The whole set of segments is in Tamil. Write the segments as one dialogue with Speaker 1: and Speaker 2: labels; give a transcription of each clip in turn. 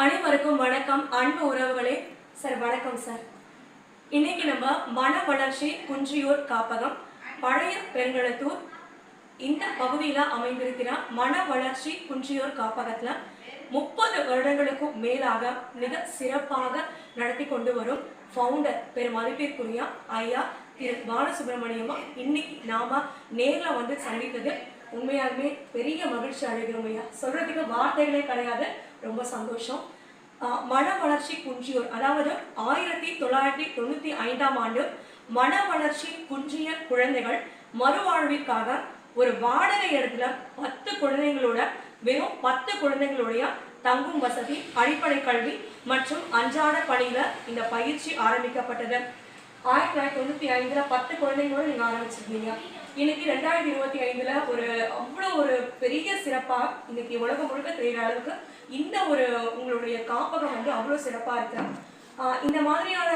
Speaker 1: அனைவருக்கும் வணக்கம். அன்பு உறவுகளே சார் வணக்கம் சார். இன்னைக்கு நம்ம மன வளர்ச்சி குன்றியூர் காப்பகம் பழைய பெருங்கலத்தூர் இந்த பகுதியில் அமைந்திருக்கிற மன வளர்ச்சி குன்றியூர் காப்பகத்தில் முப்பது வருடங்களுக்கும் மேலாக மிக சிறப்பாக நடத்தி கொண்டு வரும் ஃபவுண்டர் பெரும் மதிப்பிற்குரிய ஐயா திரு பாலசுப்ரமணியமா இன்னைக்கு நாம நேரில் வந்து சந்தித்தது உண்மையாலுமே பெரிய மகிழ்ச்சி அடைகிறோம் ஐயா. சொல்றதுக்கு வார்த்தைகளே கிடையாது. ரொம்ப சந்தோஷம். ஆஹ் மன வளர்ச்சி குன்றியோர் அதாவது ஆயிரத்தி தொள்ளாயிரத்தி தொண்ணூத்தி ஐந்தாம் ஆண்டு மன வளர்ச்சி குன்றிய குழந்தைகள் மறுவாழ்விற்காக ஒரு வாடகை இடத்துல பத்து குழந்தைங்களோட வெறும் பத்து குழந்தைங்களுடைய தங்கும் வசதி அடிப்படை கல்வி மற்றும் அன்றாட பணியில இந்த பயிற்சி ஆரம்பிக்கப்பட்டது. ஆயிரத்தி தொள்ளாயிரத்தி தொண்ணூற்றி ஐந்தில் பத்து குழந்தைங்களோட நீங்கள் ஆரம்பிச்சிருக்கீங்க இன்னைக்கு ரெண்டாயிரத்தி இருபத்தி ஐந்தில் ஒரு அவ்வளோ ஒரு பெரிய சிறப்பாக இன்னைக்கு உலகம் முழுக்க தெரிகிற அளவுக்கு இந்த ஒரு உங்களுடைய காப்பகம் வந்து அவ்வளோ சிறப்பாக இருக்கு. இந்த மாதிரியான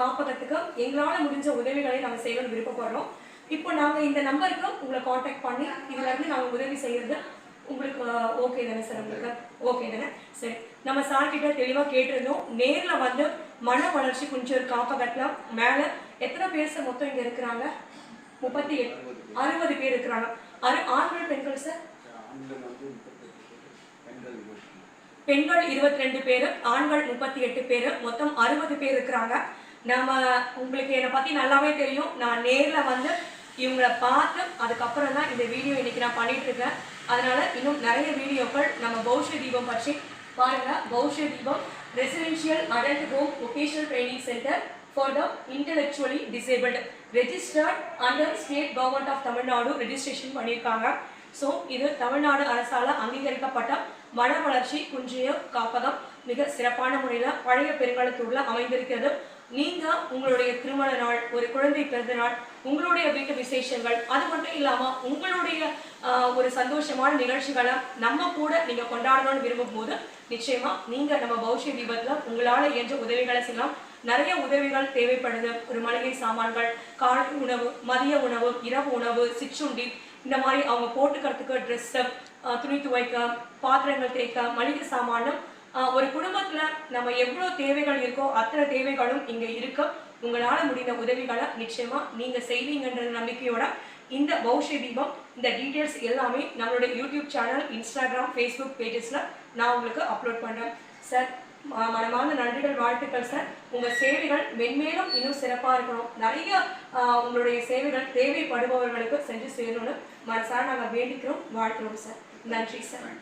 Speaker 1: காப்பகத்துக்கு எங்களால் முடிஞ்ச உதவிகளை நாங்கள் செய்யணும்னு விருப்பப்படுறோம். இப்போ நாங்கள் இந்த நம்பருக்கு உங்களை காண்டாக்ட் பண்ணி இதுல நாங்கள் உதவி செய்கிறது உங்களுக்கு ஓகே தானே சார் உங்களுக்கு? ஓகே தானே? சரி. நம்ம சார்கிட்ட தெளிவாக கேட்டிருந்தோம். நேரில் வந்து மன வளர்ச்சி குஞ்சூர் காப்பகத்தில் மேல எத்தனை பேர் சார் மொத்தம் இங்கே இருக்கிறாங்க? முப்பத்தி எட்டு. அறுபது பேர் இருக்கிறாங்க. அறு ஆண்கள் பெண்கள் சார்?
Speaker 2: பெண்கள் இருபத்தி
Speaker 1: ரெண்டு பேர் ஆண்கள் முப்பத்தி எட்டு பேர் மொத்தம் அறுபது பேர் இருக்கிறாங்க. நம்ம உங்களுக்கு என்னை பத்தி நல்லாவே தெரியும். நான் நேர்ல வந்து இவங்கள பார்த்து அதுக்கப்புறம் தான் இந்த வீடியோ இன்னைக்கு நான் பண்ணிட்டு இருக்கேன். அதனால இன்னும் நிறைய வீடியோக்கள் நம்ம பௌஷ்ய தீபம் பற்றி பாருங்க. Paushya Deepam residential adult home vocational training centre for the intellectually disabled registered under state government of Tamil Nadu registration பண்ணியிருக்காங்க. ஸோ இது தமிழ்நாடு அரசால் அங்கீகரிக்கப்பட்ட மன வளர்ச்சி குன்றிய காப்பகம் மிக சிறப்பான முறையில் பழைய பெருங்காலத்தூரில் அமைந்திருக்கிறது. நீங்க உங்களுடைய திருமண நாள் ஒரு குழந்தை பிறந்த நாள் உங்களுடைய வீட்டு விசேஷங்கள் அது மட்டும் இல்லாம உங்களுடைய ஒரு சந்தோஷமான நிகழ்ச்சிகளை நம்ம கூட நீங்க கொண்டாடணும்னு விரும்பும் போது நிச்சயமா நீங்க நம்ம பௌஷ்ய தீபத்துல உங்களால இயன்ற உதவிகளை செய்யலாம். நிறைய உதவிகள் தேவைப்படுது. ஒரு மளிகை சாமான்கள் காலை உணவு மதிய உணவு இரவு உணவு சிற்றுண்டி இந்த மாதிரி அவங்க போட்டுக்கிறதுக்கு ட்ரெஸ்ஸு துணி துவைக்க பாத்திரங்கள் தேய்க்க மளிகை சாமானும் ஒரு குடும்பத்துல நம்ம எவ்வளோ தேவைகள் இருக்கோ அத்தனை தேவைகளும் இங்க இருக்கு. உங்களால முடிந்த உதவிகளை நிச்சயமா நீங்க செய்வீங்கன்ற நம்பிக்கையோட இந்த பௌஷ்ய தீபம் இந்த டீட்டெயில்ஸ் எல்லாமே நம்மளோட யூடியூப் சேனல் இன்ஸ்டாகிராம் ஃபேஸ்புக் பேஜஸ்ல நான் உங்களுக்கு அப்லோட் பண்றேன். சார் மனமான நன்றிகள் வாழ்த்துக்கள் சார். உங்க சேவைகள் மென்மேலும் இன்னும் சிறப்பா இருக்கணும். நிறைய உங்களுடைய சேவைகள் தேவைப்படுபவர்களுக்கு செஞ்சு சேரணும்னு மனசார நாங்கள் வேண்டிக்கிறோம். வாழ்த்துறோம் சார். நன்றி சார்.